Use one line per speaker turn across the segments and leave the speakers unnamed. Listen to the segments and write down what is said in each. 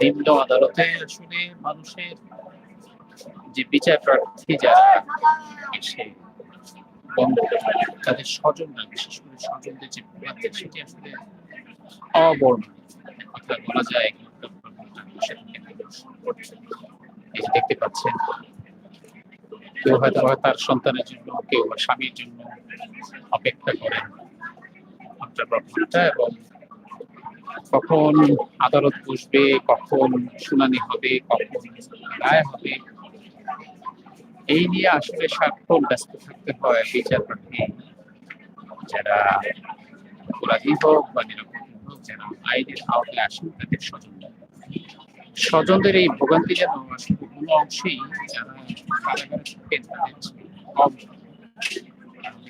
নিম্ন আদালতে আসলে মানুষের যে বিচার প্রার্থী যারা বিশেষ করে স্বজনদের যে সেটি আসলে বলা যায়। এই দেখতে পাচ্ছেন, কেউ হয়তো তার সন্তানের জন্য, কেউ স্বামীর জন্য অপেক্ষা করেন ঘণ্টার পর এবং কখন আদালত বসবে, কখন শুনানি হবে, কখন রায় হবে? এই নিয়ে আসলে সারাক্ষণ ব্যস্ত থাকতে হয় বিচার প্রার্থী যারা অপরাধী হোক বা নিরাপরাধী হোক, যারা আইনের আওতায় আসেন তাদের স্বজনরা স্বজনদের এই ভোগান্তি যেন আসলে কোনো অংশেই যারা কারাগারে থাকেন তাদের কম।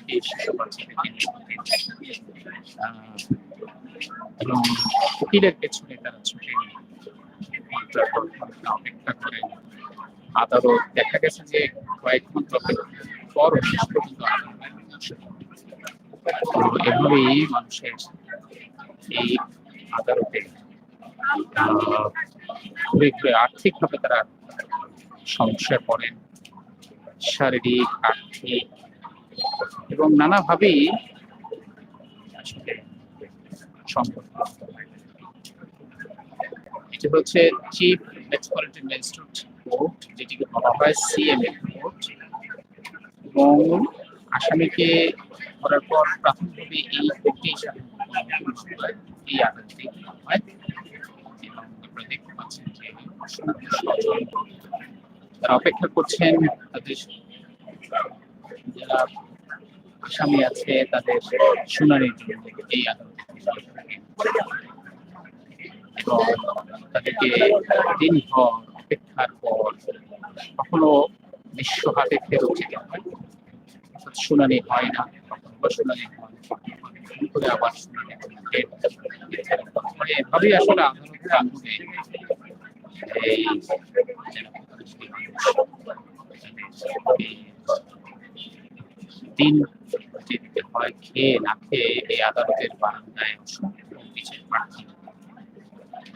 নিয়ে এবং উকিলের পেছনে তারা ছুটে পর অপেক্ষা করেন আদালত দেখা গেছে যে কয়েক ঘণ্টা পর শেষ পর্যন্ত এভাবেই মানুষের এই আদালতে আর্থিকভাবে তারা সমস্যায় পড়েন শারীরিক, আর্থিক এবং নানাভাবেই আসলে এটি হচ্ছে চিফ মেট্রোপলিটন ম্যাজিস্ট্রেট কোর্ট যেটিকে বলা হয় সিএমএ এবং আসামিকে ধরার পর প্রাথমিকভাবে এই এই আদালতে তারা অপেক্ষা করছেন তাদের যারা আসামি আছে, তাদের শুনানির জন্য এই আদালতে এবং তাদেরকে দিনভর অপেক্ষার পর কখনো নিঃস্ব হাতে ফেরত যেতে হয় শুনানি হয় না বা শুনানি হয় এই দিন দিতে হয়, খেয়ে না খেয়ে এই আদালতের বারান্দায় অসংখ্য বিচার প্রার্থী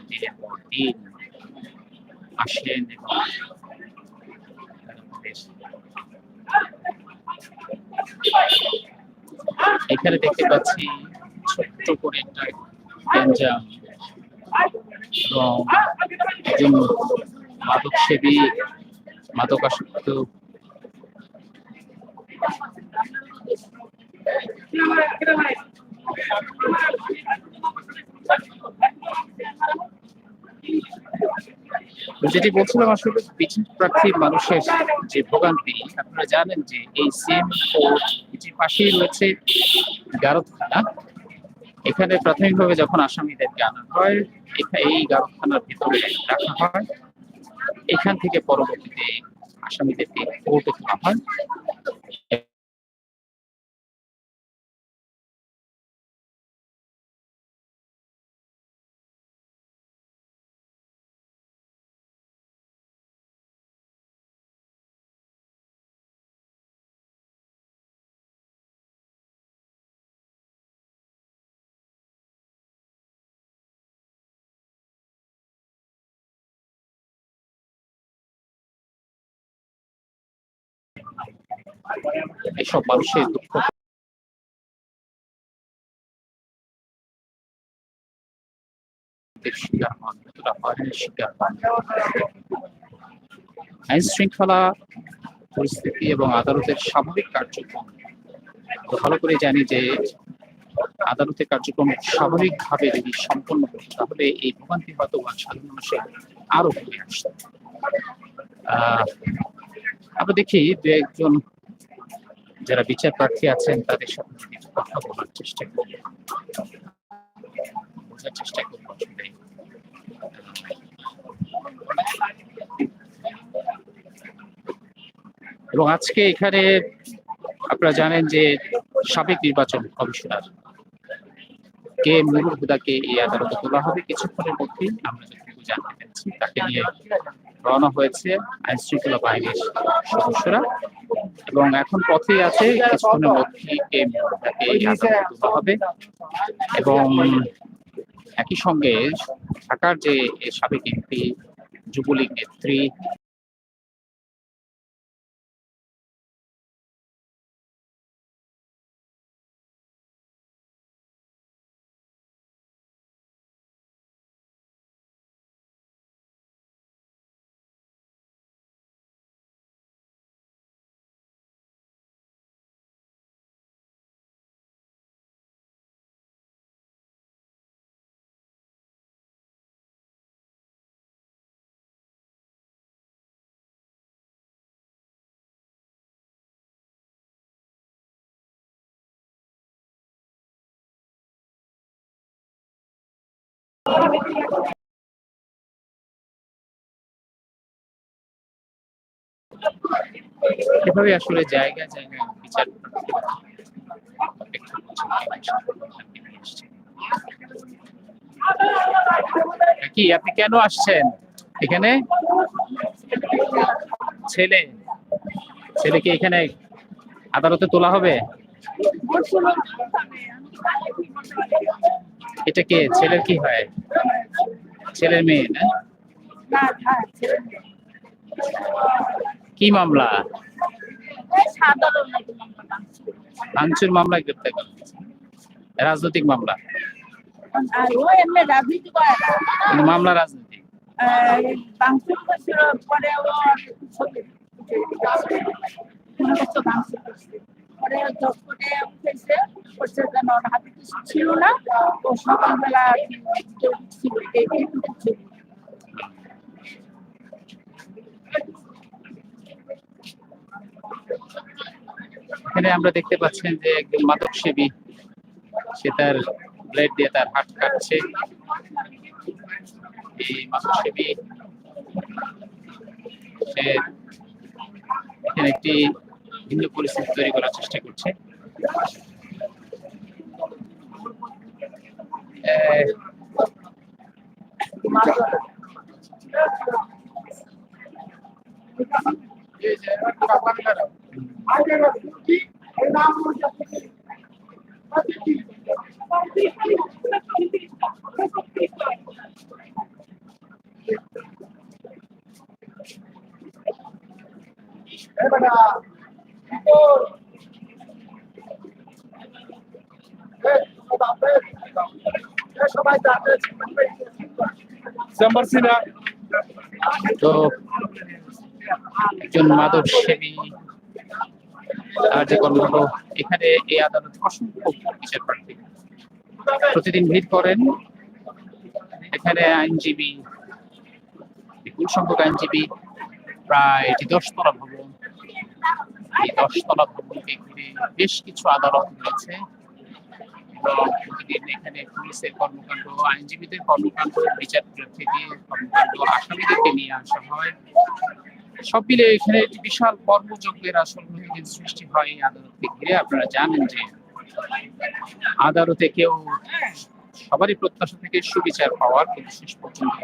দিনের পর দিন আসেন এবং এখানে দেখতে পাচ্ছি ছোট্ট করে একটা গ্যাঞ্জাম এবং একজন মাদক সেবী মাদকাসক্ত যেটি বলছিলাম আসলে বিচার প্রার্থী মানুষের যে ভোগান্তি, আপনারা জানেন যে এই কোর্ট এটির পাশেই রয়েছে গারদখানা এখানে প্রাথমিকভাবে যখন আসামিদেরকে আনা হয় এখানে এই গারদখানার ভিতরে রাখা হয়। এখান থেকে পরবর্তীতে আসামিদেরকে কোর্টে তোলা হয়। মানুষের দুঃখ আইন শৃঙ্খলা পরিস্থিতি এবং আদালতের স্বাভাবিক কার্যক্রম ভালো করে জানি যে আদালতের কার্যক্রম স্বাভাবিকভাবে যদি সম্পন্ন হতো তাহলে এই ভোগান্তি হয়তো সাধারণ মানুষের আরও কমে আহ, আমরা দেখি দু একজন যারা বিচার প্রার্থী আছেন, তাদের সাথে একটু কথা বলার চেষ্টা করি। বোঝার চেষ্টা করব আসলে। এবং আজকে এখানে আপনারা জানেন যে সাবেক নির্বাচন কমিশনার কে এম নুরুল হুদাকে এই আদালতে তোলা হবে। কিছুক্ষণের মধ্যেই আমরা তাকে নিয়ে রওনা হয়েছে আইন শৃঙ্খলা বাহিনীর সদস্যরা। এবং এখন পথে আছে, কিছুক্ষণের মধ্যে তাকে হবে। এবং একই সঙ্গে ঢাকার যে সাবেক এমপি, যুবলীগ নেত্রী এভাবে আসলে জায়গা জায়গায় বিচার। কি, আপনি কেন আসছেন এখানে ছেলে, ছেলেকে এখানে আদালতে তোলা হবে এটা কে? ছেলের কি হয়? ছেলের মেয়ে, না? কি মামলা? ভাঙচুর মামলায় গ্রেপ্তার করা। রাজনৈতিক মামলা। মামলা রাজনৈতিক?
করছিল ওর হাতে কিছু ছিল না ও সকালবেলা।
এখানে আমরা দেখতে পাচ্ছেন যে একজন মাদক সেবী সে তার ব্লেড দিয়ে তার হাত কাটছে এই মাদক সেবী সে এখানে একটি ভিন্ন পরিস্থিতি তৈরি করার চেষ্টা করছে। আহ, তো একজন মাদক সেবী আর যে কর্মকাণ্ড এখানে এই আদালত অসংখ্য প্রার্থী প্রতিদিন ভিড় করেন। এখানে আইনজীবী বিপুল সংখ্যক আইনজীবী প্রায় এটি দশতলা ভবন। এই দশতলা ভবনকে ঘিরে বেশ কিছু আদালত রয়েছে। এবং এখানে পুলিশের কর্মকাণ্ড, আইনজীবীদের কর্মকাণ্ড বিচার প্রার্থীদের কর্মকাণ্ড, আসামিদেরকে নিয়ে আসা হয়। সব মিলে এখানে একটি বিশাল কর্মযজ্ঞের আসল সৃষ্টি হয় এই আদালতকে ঘিরে। আপনারা জানেন যে আদালতে কেউ সবারই প্রত্যাশা থেকে সুবিচার পাওয়ার, কিন্তু শেষ পর্যন্ত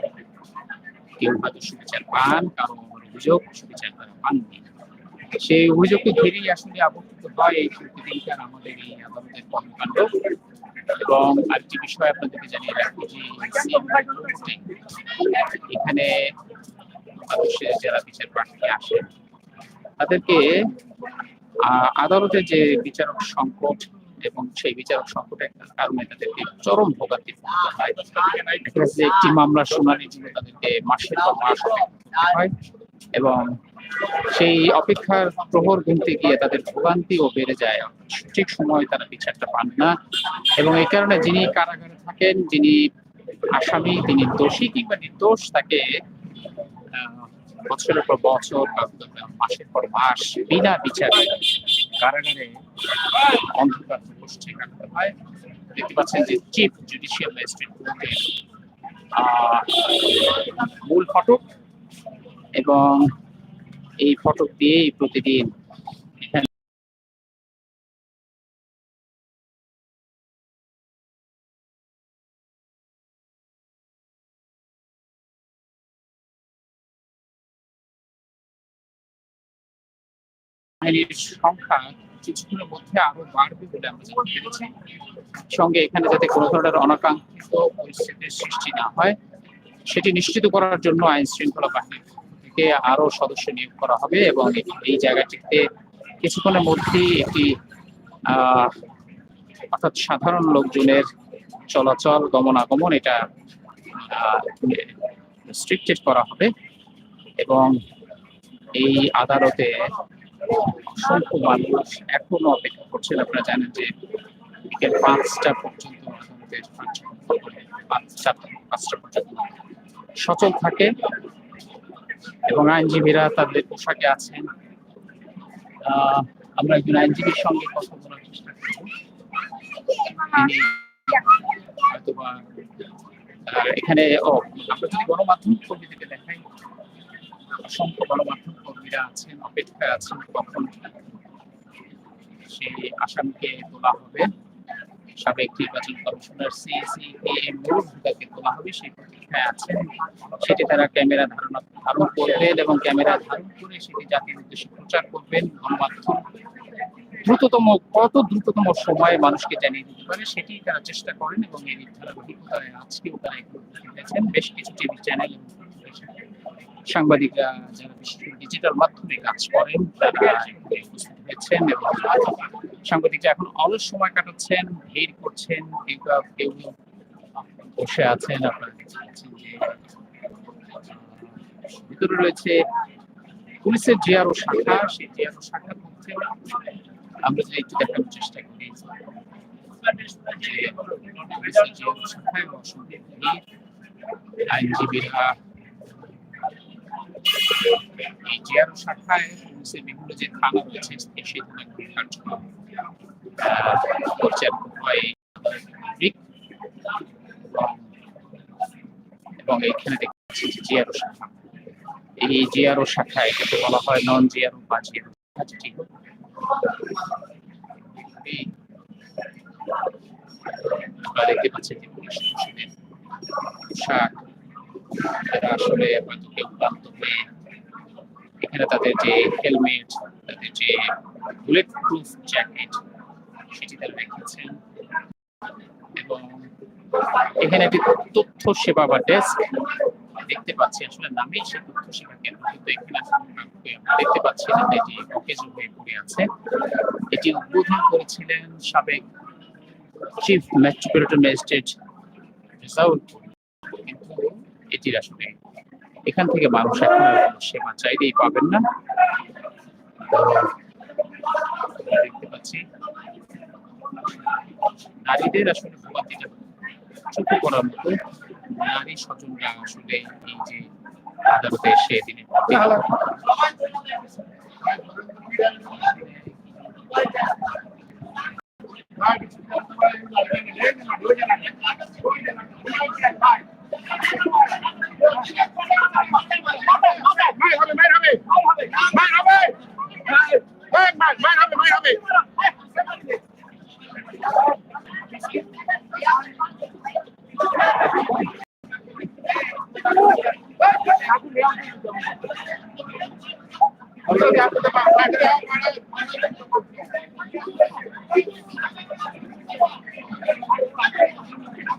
কেউ হয়তো সুবিচার পান, কারও অভিযোগ, সুবিচার তারা পাননি। সেই অভিযোগকে ঘিরেই আসলে আবর্তিত হয় এই প্রতিদিনকার আমাদের এই আদালতের কর্মকাণ্ড। এবং আরেকটি বিষয় আপনাদেরকে জানিয়ে রাখি যে এখানে মানুষের যারা বিচার প্রার্থী আসেন। তাদেরকে আদালতে যে বিচারক সংকট এবং সেই বিচারক সংকটের কারণে তাদেরকে চরম ভোগান্তি ভুগতে হয়। একটি মামলার শুনানির জন্য তাদেরকে মাসের পর মাস হয়। এবং সেই অপেক্ষার প্রহর গুনতে গিয়ে তাদের ভোগান্তিও বেড়ে যায়। সঠিক সময় তারা বিচারটা পান না এবং এই কারণে যিনি কারাগারে থাকেন, যিনি আসামি, তিনি দোষী কিংবা নির্দোষ, তাকে বছরের পর বছর মাসের পর মাস বিনা বিচারে কারাগারে অন্ধকার গোষ্ঠী কাটাতে হয়। দেখতে পাচ্ছেন যে চিফ জুডিশিয়াল ম্যাজিস্ট্রেট মূল ফটক এবং এই ফটক দিয়েই প্রতিদিন এখানে সংখ্যা কিছুক্ষণের মধ্যে আরও বাড়বে বলে আমরা জানতে পেরেছি। সঙ্গে এখানে যাতে কোনো ধরনের অনাকাঙ্ক্ষিত পরিস্থিতির সৃষ্টি না হয়, সেটি নিশ্চিত করার জন্য আইন শৃঙ্খলা বাহিনীর থেকে আরও সদস্য নিয়োগ করা হবে এবং এই- জায়গাটিতে কিছুক্ষণের মধ্যেই একটি অর্থাৎ সাধারণ লোকজনের চলাচল, গমনাগমন এটা স্ট্রিক্টেড করা হবে এবং এই আদালতে অসংখ্য মানুষ এখনও অপেক্ষা করছেন। আপনারা জানেন যে বিকেল পাঁচটা পর্যন্ত আদালতের কার্যক্রম করে পাঁচ, চারটা, পাঁচটা পর্যন্ত। সচল থাকে। এবং আইনজীবীরা তাদের পোশাকে আছেন। আমরা একজন আইনজীবীর সঙ্গে কথা বলার চেষ্টা এখানে, ও, আমরা যদি গণমাধ্যম কর্মীদেরকে দেখাই, অসংখ্য গণমাধ্যম কর্মীরা আছেন, অপেক্ষায় আছেন, কখন সেই আসামিকে তোলা হবে। সাবেক নির্বাচন কমিশনার সিএসি এম তাকে তোলা হবে সেই প্রতীক্ষায় আছেন। সেটি তারা ক্যামেরা ধারণা ধারণ করবেন এবং ক্যামেরা ধারণ করে সেটি জাতির উদ্দেশ্যে প্রচার করবেন, গণমাধ্যম। দ্রুততম, কত দ্রুততম সময়ে মানুষকে জানিয়ে দিতে পারে সেটি তারা চেষ্টা করেন এবং এই ধারাবাহিকতায় আজকেও তারা দেখেছেন বেশ কিছু টিভি চ্যানেল সাংবাদিকরা যারা ডিজিটাল মাধ্যমে কাজ করেন, তারা এবং সাংবাদিকরা এখন অলস সময় কাটাচ্ছেন, ভিড় করছেন, কেউ কেউ- বসে আছেন, আপনারা যে ভিতরে রয়েছে পুলিশের জিআরও শাখা, সেই জিআরও শাখার মধ্যে আমরা যদি একটু দেখানোর চেষ্টা করি। যে শাখায় আইনজীবীরা এই জিআরও শাখায় পুলিশের বিভিন্ন যে থানা রয়েছে, সেই কার্যক্রম পরিচালিত এবং- এইখানে দেখতে পাচ্ছি যে জিআরও শাখা। এই জিআরও শাখা এটাকে বলা হয় নন জিআরও বা জিআরও যেটি। আপনারা দেখতে পাচ্ছেন যে পুলিশ আসলে হয়তো কেউ এখানে তাদের যে হেলমেট তাদের যে বুলেট প্রুফ জ্যাকেট সেটি তারা রেখেছেন। এবং এখানে একটি তথ্য সেবা বা ডেস্ক দেখতে পাচ্ছি। আসলে নামেই সে তথ্য সেবা কেন্দ্র কিন্তু এখানে দেখতে পাচ্ছি না এটি অকেজ হয়ে পড়ে আছে। এটি উদ্বোধন করেছিলেন সাবেক চিফ মেট্রোপলিটন ম্যাজিস্ট্রেট রেজাউল। কিন্তু এটির আসলে এখান থেকে মানুষ এখন সেবা চাইলেই পাবেন না। দেখতে পাচ্ছি, নারীদের আসলে ভোগান্তিটা চোখে পড়ার মতো। নারী স্বজনরা আসলে এই যে আদালতে এসে দিনে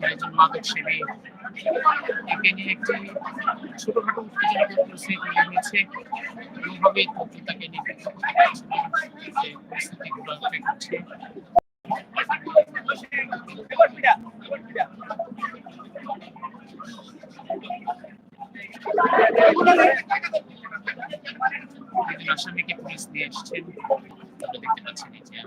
একজন মাদক সেবী একে নিয়ে একটি ছোটখাটো উত্তেজনা কোনোভাবেই তথ্য তাকে নিবৃত্ত করতে পারছে না যে পরিস্থিতি ঘোরাঘুরি করছে একজন আসামিকে পুলিশ নিয়ে এসছেন আমরা দেখতে পাচ্ছেন এই যে।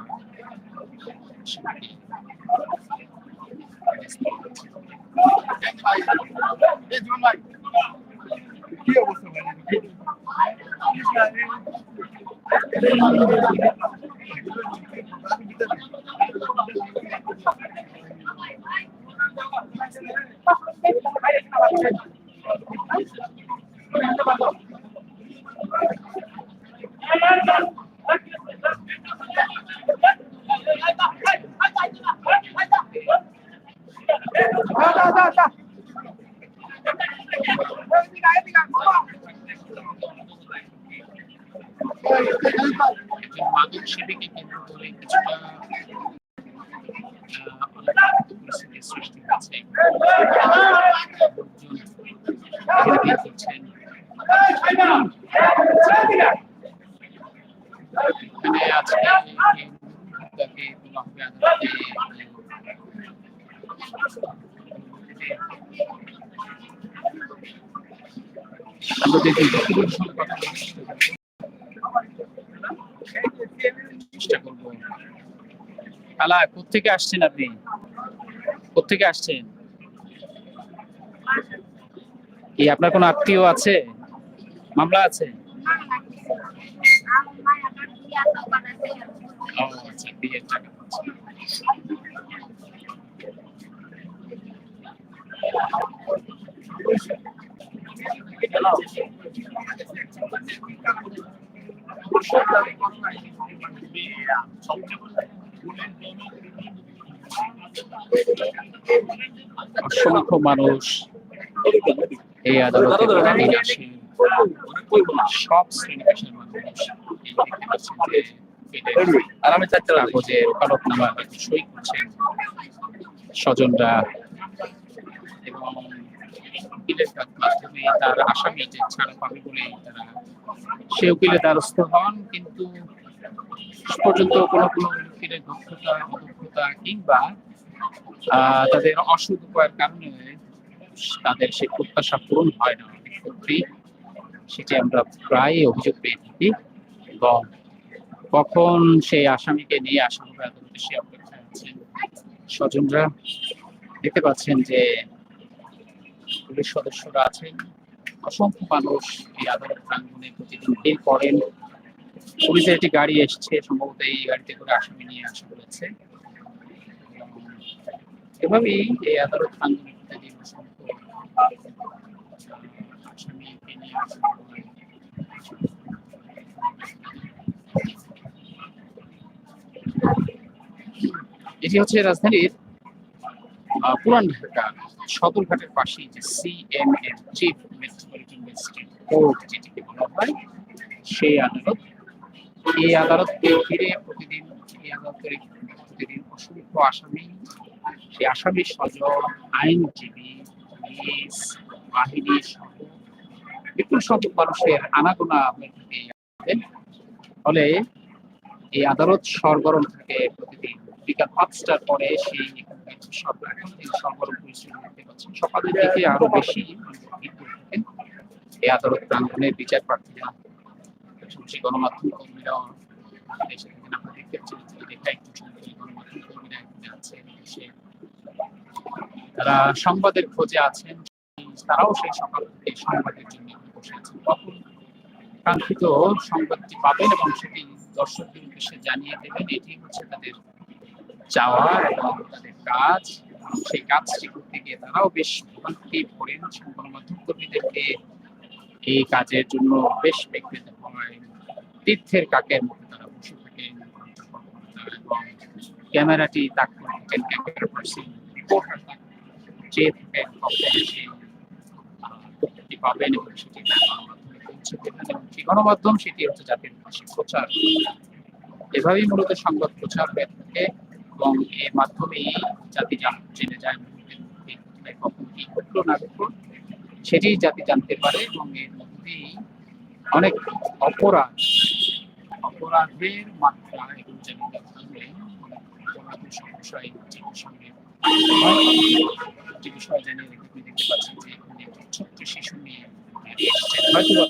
কি অবস্থা
একজন শিবিকে কেন্দ্র করে কিছুটা আহ, আলাদা পরিস্থিতির সৃষ্টি হয়েছে লোকজন ঘেরাঘেরি করছেন। আমরা দেখি আলা কোথেকে আসছেন আপনি? কোথেকে আসছেন? কি আপনার কোনো আত্মীয় আছে মামলা আছে। অসংখ্য মানুষ এই আদালতে আসে সব শ্রেণি পেশার মানুষ
আর আমি
সই করছেন স্বজনরা। এবং উকিলের মাধ্যমে তার আসামি যে ছাড়া পাবে বলে তারা সে উকিলের দ্বারস্থ হন কিন্তু পর্যন্ত কোনো কোনো উকিলের দক্ষতা অদক্ষতা কিংবা তাদের অসুখ উপায়ের কারণে তাদের সে প্রত্যাশা পূরণ হয় না। ক্ষেত্রেই সেটি আমরা প্রায় অভিযোগ পেয়ে থাকি এবং কখন সেই আসামিকে নিয়ে আসা হবে আদালতে সে অপেক্ষায় আছেন স্বজনরা দেখতে পাচ্ছেন যে পুলিশ সদস্যরা আছেন। অসংখ্য মানুষ এই আদালত প্রাঙ্গনে প্রতিদিন ভিড় করেন। পুলিশের একটি গাড়ি এসছে, সম্ভবত এই গাড়িতে করে আসামি নিয়ে আসা হয়েছে। এভাবেই এই আদালত প্রাঙ্গনে প্রতিদিন অসংখ্য আহ, আসামিকে নিয়ে আসা হয় এটি হচ্ছে রাজধানীর পুরান ঢাকা সদরঘাটের পাশেই যে CMM chief metropolitan magistrate court যেটিকে বলা হয়, সেই আদালত, এই আদালতকে ঘিরে প্রতিদিন, এই আদালতের প্রতিদিন অসংখ্য আসামি, সেই আসামি স্বজন, আইনজীবী বাহিনী বিপুল সংখ্যক মানুষের আনাগোনা ফলে এই আদালত সরগরম থাকে প্রতিদিন বিকাল পাঁচটার পরে সেই যে সরগরম পরিস্থিতি পাচ্ছেন। সকালের দিকে আরও বেশি এই আদালত প্রাঙ্গনে বিচার প্রার্থীরা গণমাধ্যম আমরা দেখতে পাচ্ছি যে দেখা একটু ছবি গণমাধ্যম কর্মীরা এখানে আছে এসে তারা সংবাদের খোঁজে আছেন, তারাও সেই সকাল থেকে সংবাদের জন্য বসে আছেন। কখন কাঙ্ক্ষিত সংবাদটি পাবেন এবং সেটি দর্শকদের উদ্দেশ্যে জানিয়ে দেবেন, এটি হচ্ছে তাদের চাওয়া এবং তাদের কাজ। সেই কাজটি করতে গিয়ে তারাও বেশ ভোগান্তি পড়েন। গণমাধ্যম কর্মীদেরকে এই কাজের জন্য বেশ পেতে হয়। তীর্থের কাকের মতো তারা বসে থাকেন, এবং ক্যামেরাটি তাক করে থাকেন রিপোর্টার তাক কখন সেই আহ, তথ্যটি পাবেন এবং সেটি গণমাধ্যমে সেটি হচ্ছে জাতির পাশে প্রচার। এভাবেই মূলত সংবাদ প্রচার হয়ে থাকে এবং এর মাধ্যমেই জাতি জান- যায় কখন কি ঘটলো না ঘটলো সেটি জাতি জানতে পারে এবং এর মধ্যেই অনেক অপরাধ অপরাধের মাত্রা এবং অনেক অপরাধের সমস্যা এই সঙ্গে যে এখানে একটি ছোট্ট শিশু নিয়ে হয়তো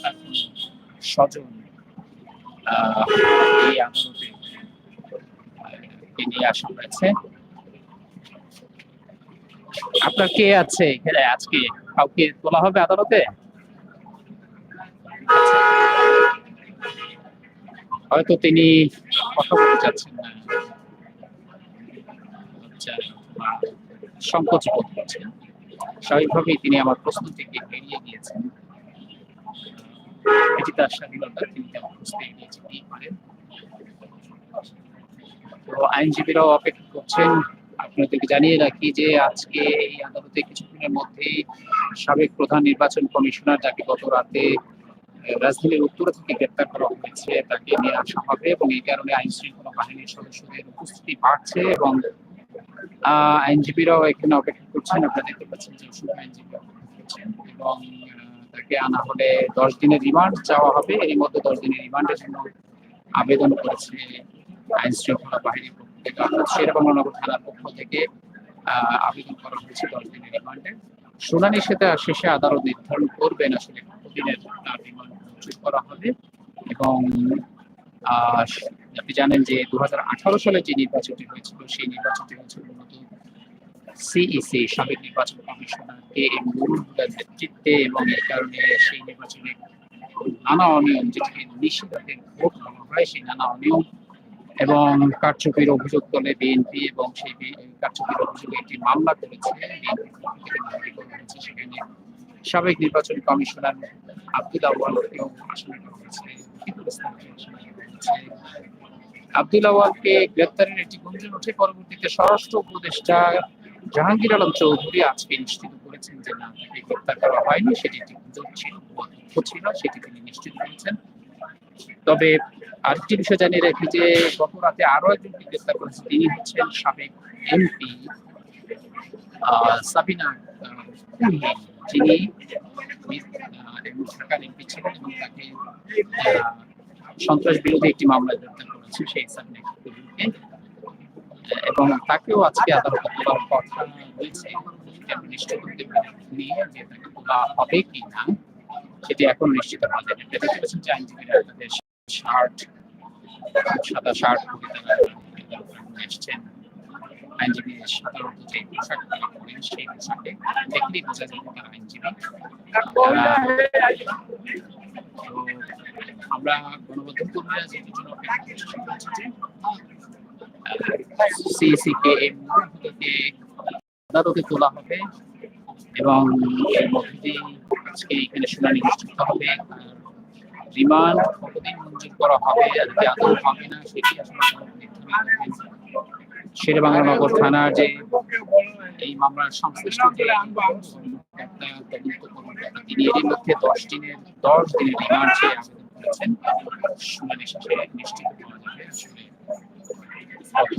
স্বজন এই আসা হয়েছে। আপনার কে আছে এখানে? আজকে কাউকে তোলা হবে আদালতে? হয়তো তিনি কথা বলতে চাচ্ছেন না লজ্জায় বা সংকোচ বোধ করছেন। স্বাভাবিকভাবেই তিনি আমার প্রশ্ন থেকে এড়িয়ে গিয়েছেন। এটি তার স্বাধীনতা, তিনি তেমন প্রশ্ন এড়িয়ে যেতেই পারেন। তো আইনজীবীরাও অপেক্ষা করছেন। আপনাদেরকে জানিয়ে রাখি যে আজকে এই আদালতে কিছুক্ষণের মধ্যেই সাবেক প্রধান নির্বাচন কমিশনার, যাকে গত রাতে রাজধানীর উত্তর থেকে গ্রেপ্তার করা হয়েছে, তাকে নিয়ে আসা হবে এবং এই কারণে আইন শৃঙ্খলা বাহিনীর সদস্যদের উপস্থিতি বাড়ছে এবং আইনজীবীরাও এখানে অপেক্ষা করছেন, আপনারা দেখতে পাচ্ছেন যে অসংখ্য আইনজীবী অপেক্ষা এবং তাকে আনা হলে দশ দিনের রিমান্ড চাওয়া হবে। এর মধ্যে দশ দিনের রিমান্ডের জন্য আবেদন করেছে আইন শৃঙ্খলা বাহিনীর পক্ষ থেকে অর্থাৎ শেরবাংলানগর থানার পক্ষ থেকে আবেদন করা হয়েছে দশ দিনের রিমান্ডে। শুনানি সেটা শেষে আদালত নির্ধারণ করবেন আসলে কতদিনের রিমান্ড করা হবে এবং আপনি জানেন যে দুহাজার আঠারো সালে যে নির্বাচনটি হয়েছিল, সেই নির্বাচনটি হয়েছিল মূলত সিইসি সাবেক নির্বাচন কমিশনার কে এম নুরুল নেতৃত্বে এবং এই কারণে সেই নির্বাচনে নানা অনিয়ম, যেটিকে নিষেধাজ্ঞের ভোট বলা হয়, সেই নানা অনিয়ম এবং কারচুপির অভিযোগ তোলে বিএনপি এবং সেই কারচুপির অভিযোগে একটি মামলা করেছে, সেখানে সাবেক নির্বাচন কমিশনার আব্দুল আব্দুল আওয়ালকে গ্রেপ্তারের একটি গুঞ্জন ওঠে। পরবর্তীতে স্বরাষ্ট্র উপদেষ্টা জাহাঙ্গীর আলম চৌধুরী আজকে নিশ্চিত করেছেন যে না তাকে গ্রেপ্তার করা হয়নি। সেটি একটি গুজব ছিল ছিল সেটি তিনি নিশ্চিত করেছেন। তবে আরেকটি বিষয় জানিয়ে রাখি যে গত রাতে আরও একজনকে গ্রেপ্তার করেছে। তিনি হচ্ছেন সাবেক এমপি সাবিনা কুলহি, যিনি ঢাকার এমপি ছিলেন এবং তাকে সন্ত্রাস বিরোধী একটি মামলায় গ্রেপ্তার করেছে সেই সাবিনা কুলহিকে এবং তাকেও আজকে আদালতে তোলার কথা আমি নিশ্চিত করতে যে তাকে তোলা হবে কি না সেটি এখন নিশ্চিত যাবে দেখতে পাচ্ছেন যে আইনজীবীরা তাদের শার্ট সাদা শার্ট এসছেন আইনজীবী সাধারণত যে পোশাক পরেন সেই পোশাকে দেখলেই বোঝা যাবে তারা আইনজীবী আমরা গণমাধ্যম কর্মীরা যেটির জন্য অপেক্ষা করছি সেটা হচ্ছে যে সিএসি কে এই মুহূর্তে আদালতে তোলা হবে এবং এর মধ্যে আজকে এখানে শুনানি অনুষ্ঠিত হবে রিমান্ড কতদিন মঞ্জুর করা হবে, আর কি আদৌ হবে না, সেটি আসলে নির্ধারণ করবেন। থানার যে এই মামলার সংশ্লিষ্ট যে একটা তদন্ত কর্মকর্তা তিনি এর মধ্যে দশ দিনের দশ দিনের রিমান্ড চেয়ে আবেদন করেছেন। শুনানি শেষে নিশ্চিত করা যাবে আসলে কত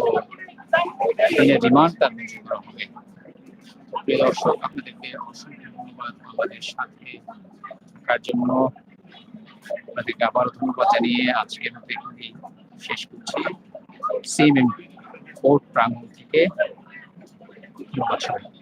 দিনের রিমান্ড তার মঞ্জুর করা হবে। প্রিয় দর্শক, আপনাদেরকে অসংখ্য ধন্যবাদ। আমাদের সাথে থাকার জন্য আপনাদেরকে আবার ধন্যবাদ জানিয়ে আজকের মতো এখানে শেষ করছি। সিএমএম কোর্ট প্রাঙ্গণ থেকে ধন্যবাদ সবাইকে।